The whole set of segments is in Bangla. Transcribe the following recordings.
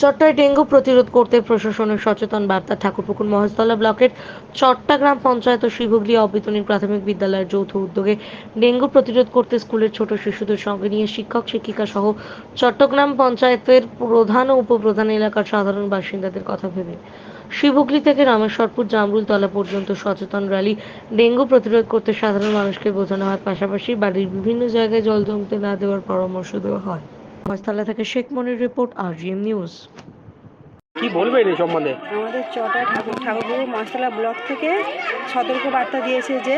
চট্টগ্রামে ডেঙ্গু প্রতিরোধ করতে প্রশাসনের সচেতন বার্তা। ঠাকুরপুকুর মহেশতলা ব্লকের চট্টগ্রাম পঞ্চায়েত ও শিবুগলি অবিতনিক প্রাথমিক বিদ্যালয়ের যৌথ উদ্যোগে ডেঙ্গু প্রতিরোধ করতে স্কুলের ছোট শিশুদের সঙ্গে নিয়ে শিক্ষক, শিক্ষিকা সহ চট্টগ্রাম পঞ্চায়েতের প্রধান ও উপপ্রধান এলাকার সাধারণ বাসিন্দাদের কথা ভেবে। শিবুগলি থেকে রামেশ্বরপুর জামরুলতলা পর্যন্ত সচেতন র্যালি। ডেঙ্গু প্রতিরোধ করতে সাধারণ মানুষকে বোঝানো হয়, পাশাপাশি বাড়ির বিভিন্ন জায়গায় জল জমতে না দেওয়ার পরামর্শ দেওয়া হয়। মহেশতলা থেকে Sheikh Monir report R news. কি বলবেন এই সম্বন্ধে? আমাদের চটা ঠাকুর ঠাকুরপুর মশলা ব্লক থেকে সতর্ক বার্তা দিয়েছে যে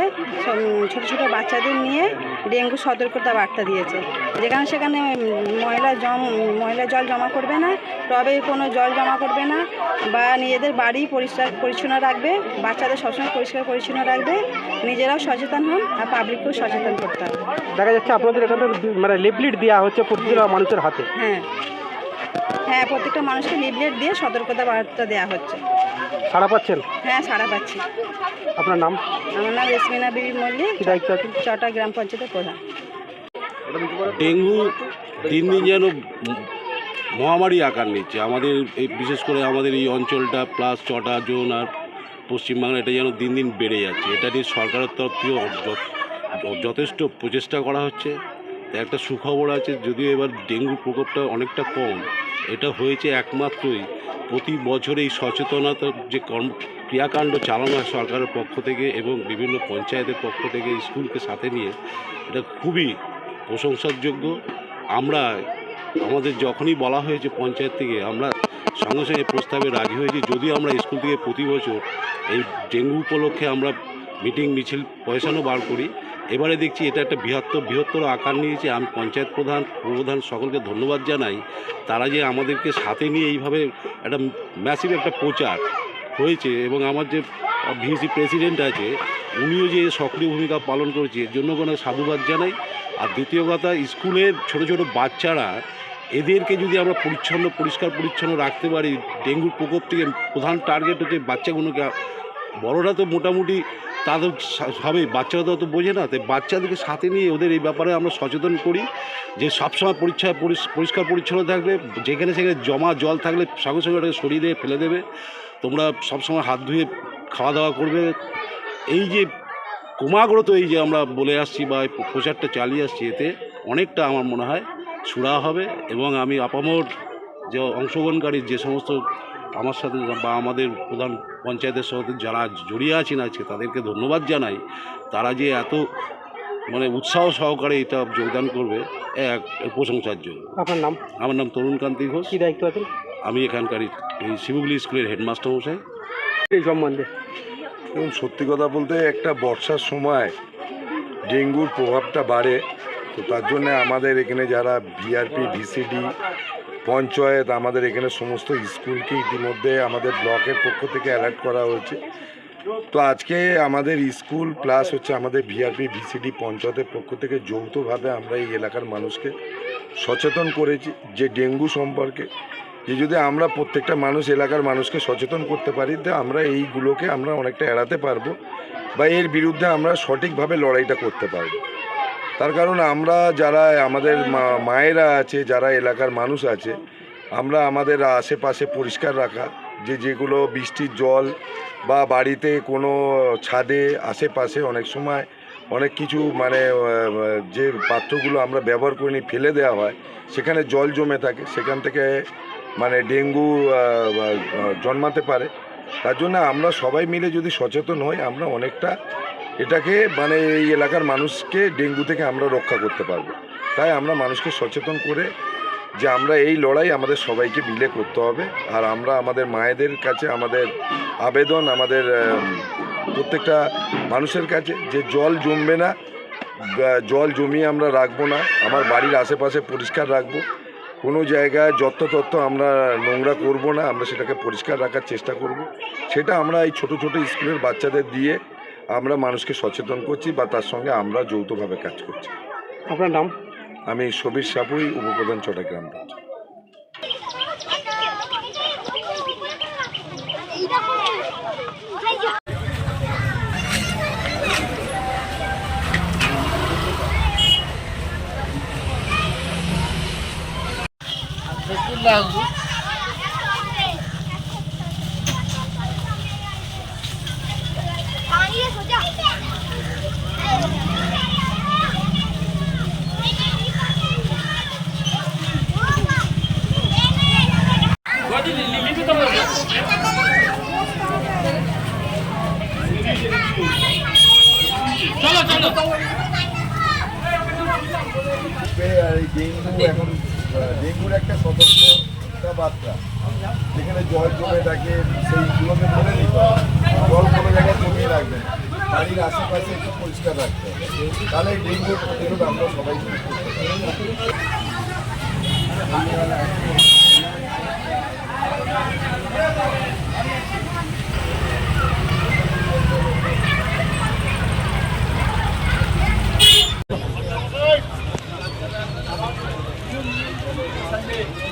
ছোট ছোট বাচ্চাদের নিয়ে ডেঙ্গু সতর্কতা বার্তা দিয়েছে। যেখানে সেখানে ময়লা জম ময়লা জল জমা করবে না টবে কোনো জল জমা করবে না বা নিজেদের বাড়ি পরিষ্কার পরিচ্ছন্ন রাখবে বাচ্চাদের সবসময় পরিষ্কার পরিচ্ছন্ন রাখবে নিজেরাও সচেতন হন আর পাবলিককেও সচেতন করতে হবে। দেখা যাচ্ছে আপনাদের এখানে মানে লিফলেট দেওয়া হচ্ছে প্রতিটা মানুষের হাতে। হ্যাঁ। হ্যাঁ প্রত্যেকটা মানুষকে লিভলেট দিয়ে সতর্কতা বার্তা দেওয়া হচ্ছে। সাড়া পাচ্ছেন? হ্যাঁ সারা পাচ্ছি। আপনার নাম? আমার নাম রেশমিনা বিবি মল্লিক। দায়িত্ব চটা গ্রাম পঞ্চায়েতের প্রধান। ডেঙ্গু দিন দিন যেন মহামারী আকার নিচ্ছে। আমাদের এই বিশেষ করে আমাদের এই অঞ্চলটা প্লাস চটা জোন আর পশ্চিমবাংলা এটা যেন দিন দিন বেড়ে যাচ্ছে। এটা নিয়ে সরকারের তরফ থেকে যথেষ্ট প্রচেষ্টা করা হচ্ছে। একটা সুখবর আছে যদিও এবার ডেঙ্গুর প্রকোপটা অনেকটা কম। এটা হয়েছে একমাত্রই। প্রতি বছর এই সচেতনতার যে কর্ম ক্রিয়াকাণ্ড চালানো হয় সরকারের পক্ষ থেকে এবং বিভিন্ন পঞ্চায়েতের পক্ষ থেকে স্কুলকে সাথে নিয়ে, এটা খুবই প্রশংসারযোগ্য আমরা, আমাদের যখনই বলা হয়েছে পঞ্চায়েত থেকে, আমরা সঙ্গে সঙ্গে প্রস্তাবে রাজি হয়েছি। যদিও আমরা স্কুল থেকে প্রতি বছর এই ডেঙ্গু উপলক্ষে আমরা মিটিং, মিছিল পয়সানো বার করি। এবারে দেখছি এটা একটা বৃহত্তর বৃহত্তর আকার নিয়েছে আমি পঞ্চায়েত প্রধান প্রধান সকলকে ধন্যবাদ জানাই। তারা যে আমাদেরকে সাথে নিয়ে এইভাবে একটা ম্যাসিভ একটা প্রচার হয়েছে এবং আমার যে ভিসি প্রেসিডেন্ট আছে, উনিও যে সক্রিয় ভূমিকা পালন করেছে, এর জন্য কোনো সাধুবাদ জানাই। আর দ্বিতীয় কথা স্কুলের ছোট ছোট বাচ্চারা, এদেরকে যদি আমরা পরিচ্ছন্ন, পরিষ্কার, পরিচ্ছন্ন রাখতে পারি, ডেঙ্গুর প্রকোপ থেকে প্রধান টার্গেট হচ্ছে বাচ্চাগুলোকে, বড়রা তো মোটামুটি তাদের সা- হবে বাচ্চারা তো বোঝে না তাই বাচ্চাদেরকে সাথে নিয়ে ওদের এই ব্যাপারে আমরা সচেতন করি যে সবসময় পরিচ্ছন্ন পরিষ্কার পরিচ্ছন্ন থাকবে, যেখানে সেখানে জমা জল থাকলে সঙ্গে সঙ্গে ওটাকে সরিয়ে দিয়ে ফেলে দেবে। তোমরা সবসময় হাত ধুয়ে খাওয়া দাওয়া করবে। এই যে ক্রমাগত এই যে আমরা বলে আসছি বা প্রচারটা চালিয়ে আসছি এতে, অনেকটা আমার মনে হয় সুরা হবে এবং আমি আপামর যে অংশগ্রহণকারী যে সমস্ত আমার সাথে বা আমাদের প্রধান পঞ্চায়েতের সাথে যারা জড়িয়ে আছেন আজকে তাদেরকে ধন্যবাদ জানাই। তারা যে এত মানে উৎসাহ সহকারে এটা যোগদান করবে এক প্রশংসার জন্য। আপনার নাম? আমার নাম তরুণ কান্তি ঘোষ। কি দায়িত্ব আছে আমি এখানকার এই শিবুগলি স্কুলের হেডমাস্টার মশাই। এই সম্বন্ধে। এবং সত্যি কথা বলতে একটা বর্ষার সময় ডেঙ্গুর প্রভাবটা বাড়ে তো তার জন্য আমাদের এখানে যারা ভিআরপি ভিসিডি পঞ্চায়েত, আমাদের এখানে সমস্ত স্কুলকে ইতিমধ্যে আমাদের ব্লকের পক্ষ থেকে অ্যালার্ট করা হয়েছে। তো আজকে আমাদের স্কুল প্লাস হচ্ছে আমাদের ভিআরপি ভিসিডি পঞ্চায়েতের পক্ষ থেকে যৌথভাবে আমরা এই এলাকার মানুষকে সচেতন করেছি যে ডেঙ্গু সম্পর্কে। যে যদি আমরা প্রত্যেকটা মানুষ এলাকার মানুষকে সচেতন করতে পারি, তো আমরা এইগুলোকে আমরা অনেকটা এড়াতে পারব বা এর বিরুদ্ধে আমরা সঠিকভাবে লড়াইটা করতে পারব। তার কারণ আমরা যারা আমাদের মায়েরা আছে, যারা এলাকার মানুষ আছে, আমরা আমাদের আশেপাশে পরিষ্কার রাখা, যে যেগুলো বৃষ্টির জল বা বাড়িতে কোনো ছাদে, আশেপাশে অনেক সময় অনেক কিছু মানে যে পাত্রগুলো আমরা ব্যবহার করে নিই ফেলে দেওয়া হয়, সেখানে জল জমে থাকে, সেখান থেকে মানে ডেঙ্গু জন্মাতে পারে। তার জন্য আমরা সবাই মিলে যদি সচেতন হই, আমরা অনেকটা এটাকে মানে এই এলাকার মানুষকে ডেঙ্গু থেকে আমরা রক্ষা করতে পারব। তাই আমরা মানুষকে সচেতন করে যে আমরা এই লড়াই আমাদের সবাইকে মিলে করতে হবে। আর আমরা আমাদের মায়েদের কাছে আমাদের আবেদন, আমাদের প্রত্যেকটা মানুষের কাছে যে জল জমবে না জল জমিয়ে আমরা রাখব না, আমার বাড়ির আশেপাশে পরিষ্কার রাখব। কোনো জায়গায় যত্রতত্ত্ব আমরা নোংরা করব না, আমরা সেটাকে পরিষ্কার রাখার চেষ্টা করব। সেটা আমরা এই ছোট ছোট স্কুলের বাচ্চাদের দিয়ে আমরা মানুষকে সচেতন করছি বা তার সঙ্গে আমরা যৌথভাবে কাজ করছি। আপনার নাম? আমি সবির সাপুই উপপ্রধান চট্টগ্রাম you. ডেঙ্গু এখন ডেঙ্গুর একটা সতর্কতা বার্তা যেখানে জল জমে থাকে সেইগুলোকে ফেলে দিতে হবে। জল কোনো জায়গায় জমিয়ে রাখবেন বাড়ির আশেপাশে একটু পরিষ্কার রাখতে হবে তাহলে ডেঙ্গুর প্রতিরোধ আমরা সবাই করতে পারি। এখন